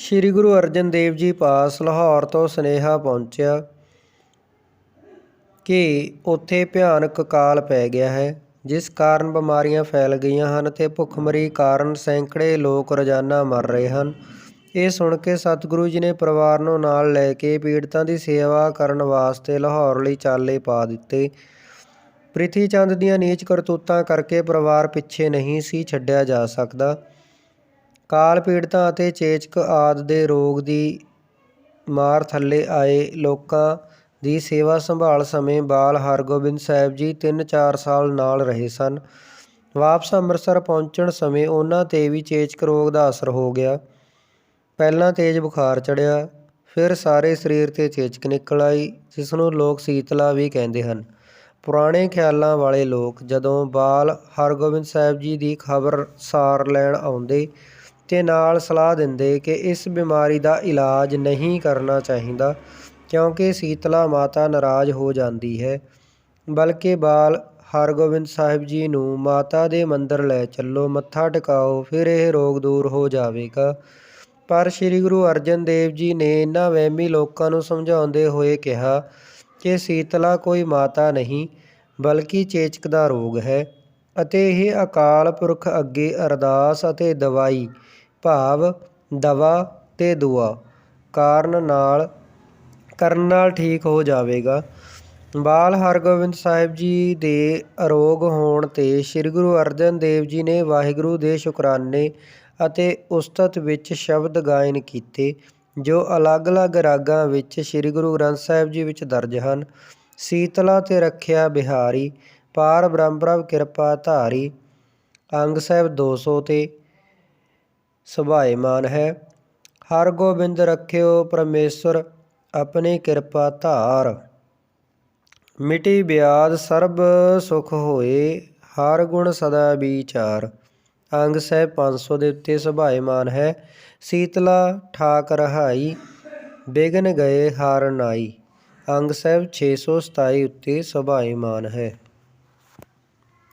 ਸ੍ਰੀ ਗੁਰੂ ਅਰਜਨ ਦੇਵ ਜੀ ਪਾਸ ਲਾਹੌਰ ਤੋਂ ਸੁਨੇਹਾ ਪਹੁੰਚਿਆ ਕਿ ਉੱਥੇ ਭਿਆਨਕ ਕਾਲ ਪੈ ਗਿਆ ਹੈ, ਜਿਸ ਕਾਰਨ ਬਿਮਾਰੀਆਂ ਫੈਲ ਗਈਆਂ ਹਨ ਤੇ ਭੁੱਖਮਰੀ ਕਾਰਨ ਸੈਂਕੜੇ ਲੋਕ ਰੋਜ਼ਾਨਾ ਮਰ ਰਹੇ ਹਨ। ਇਹ ਸੁਣ ਕੇ ਸਤਿਗੁਰੂ ਜੀ ਨੇ ਪਰਿਵਾਰ ਨੂੰ ਨਾਲ ਲੈ ਕੇ ਪੀੜਤਾਂ ਦੀ ਸੇਵਾ ਕਰਨ ਵਾਸਤੇ ਲਾਹੌਰ ਲਈ ਚਾਲੇ ਪਾ ਦਿੱਤੇ। ਪ੍ਰਿਥੀ ਚੰਦ ਦੀਆਂ ਨੀਚ ਕਰਤੂਤਾਂ ਕਰਕੇ ਪਰਿਵਾਰ ਪਿੱਛੇ ਨਹੀਂ ਸੀ ਛੱਡਿਆ ਜਾ ਸਕਦਾ। ਕਾਲ ਪੀੜਤਾਂ ਅਤੇ ਚੇਚਕ ਆਦ ਦੇ ਰੋਗ ਦੀ ਮਾਰ ਥੱਲੇ ਆਏ ਲੋਕਾਂ ਦੀ ਸੇਵਾ ਸੰਭਾਲ ਸਮੇਂ ਬਾਲ ਹਰਗੋਬਿੰਦ ਸਾਹਿਬ ਜੀ 3-4 ਸਾਲ ਨਾਲ ਰਹੇ ਸਨ। ਵਾਪਸ ਅੰਮ੍ਰਿਤਸਰ ਪਹੁੰਚਣ ਸਮੇਂ ਉਹਨਾਂ ਤੇ ਵੀ ਚੇਚਕ ਰੋਗ ਦਾ ਅਸਰ ਹੋ ਗਿਆ। ਪਹਿਲਾਂ ਤੇਜ਼ ਬੁਖਾਰ ਚੜਿਆ ਫਿਰ ਸਾਰੇ ਸਰੀਰ ਤੇ ਚੇਚਕ ਨਿਕਲ ਆਈ ਜਿਸ ਨੂੰ ਲੋਕ ਸੀਤਲਾ ਵੀ ਕਹਿੰਦੇ ਹਨ। ਪੁਰਾਣੇ ਖਿਆਲਾਂ ਵਾਲੇ ਲੋਕ ਜਦੋਂ ਬਾਲ ਹਰਗੋਬਿੰਦ ਸਾਹਿਬ ਜੀ ਦੀ ਖਬਰ ਸਾਰ ਲੈਣ ਆਉਂਦੇ ਤੇ ਨਾਲ ਸਲਾਹ ਦਿੰਦੇ ਕਿ ਇਸ ਬਿਮਾਰੀ ਦਾ ਇਲਾਜ ਨਹੀਂ ਕਰਨਾ ਚਾਹੀਦਾ ਕਿਉਂਕਿ ਸੀਤਲਾ ਮਾਤਾ ਨਾਰਾਜ਼ ਹੋ ਜਾਂਦੀ ਹੈ। ਬਲਕਿ ਬਾਲ ਹਰਗੋਬਿੰਦ ਸਾਹਿਬ ਜੀ ਨੂੰ ਮਾਤਾ ਦੇ ਮੰਦਰ ਲੈ ਚੱਲੋ, ਮੱਥਾ ਟਿਕਾਓ, ਫਿਰ ਇਹ ਰੋਗ ਦੂਰ ਹੋ ਜਾਵੇਗਾ। ਪਰ ਸ੍ਰੀ ਗੁਰੂ ਅਰਜਨ ਦੇਵ ਜੀ ਨੇ ਇਹਨਾਂ ਵਹਿਮੀ ਲੋਕਾਂ ਨੂੰ ਸਮਝਾਉਂਦੇ ਹੋਏ ਕਿਹਾ ਕਿ ਸੀਤਲਾ ਕੋਈ ਮਾਤਾ ਨਹੀਂ, ਬਲਕਿ ਚੇਚਕ ਦਾ ਰੋਗ ਹੈ। ਅਤੇ ਇਹ ਅਕਾਲ ਪੁਰਖ ਅੱਗੇ ਅਰਦਾਸ ਅਤੇ ਦਵਾਈ, ਭਾਵ, ਦਵਾ ਤੇ ਦੁਆ, ਕਾਰਨ ਨਾਲ, ਕਰਨ ਨਾਲ ਠੀਕ ਹੋ ਜਾਵੇਗਾ। ਬਾਲ ਹਰਗੋਬਿੰਦ ਸਾਹਿਬ ਜੀ ਦੇ ਅਰੋਗ ਹੋਣ ਤੇ ਸ੍ਰੀ ਗੁਰੂ ਅਰਜਨ ਦੇਵ ਜੀ ਨੇ ਵਾਹਿਗੁਰੂ ਦੇ ਸ਼ੁਕਰਾਨੇ ਅਤੇ ਉਸਤਤ ਵਿੱਚ ਸ਼ਬਦ ਗਾਇਨ ਕੀਤੇ, ਜੋ ਅਲੱਗ-ਅਲੱਗ ਰਾਗਾਂ ਵਿੱਚ ਸ੍ਰੀ ਗੁਰੂ ਗ੍ਰੰਥ ਸਾਹਿਬ ਜੀ ਵਿੱਚ ਦਰਜ ਹਨ। ਸੀਤਲਾ ਤੇ ਰੱਖਿਆ ਬਿਹਾਰੀ ਪਾਰ ਬ੍ਰਹਮਪ੍ਰਭ ਕਿਰਪਾ ਧਾਰੀ, ਅੰਗ ਸਾਹਿਬ 200 ਤੇ ਸੁਭਾਏਮਾਨ ਹੈ। ਹਰ ਗੋਬਿੰਦ ਰੱਖਿਓ ਪਰਮੇਸ਼ਰ ਆਪਣੀ ਕਿਰਪਾ ਧਾਰ। ਮਿਟੀ ਬਿਆਦ ਸਰਬ ਸੁਖ ਹੋਏ, ਹਰ ਗੁਣ ਸਦਾ ਵਿਚਾਰ। ਅੰਗ ਸਾਹਿਬ 500 ਦੇ ਉੱਤੇ ਸੁਭਾਏਮਾਨ ਹੈ। ਸੀਤਲਾ ਠਾਕ ਰਹਾਈ ਬਿਗਨ ਗਏ ਹਾਰ ਨਾਈ। ਅੰਗ ਸਾਹਿਬ 627 ਉੱਤੇ ਸੁਭਾਏਮਾਨ ਹੈ।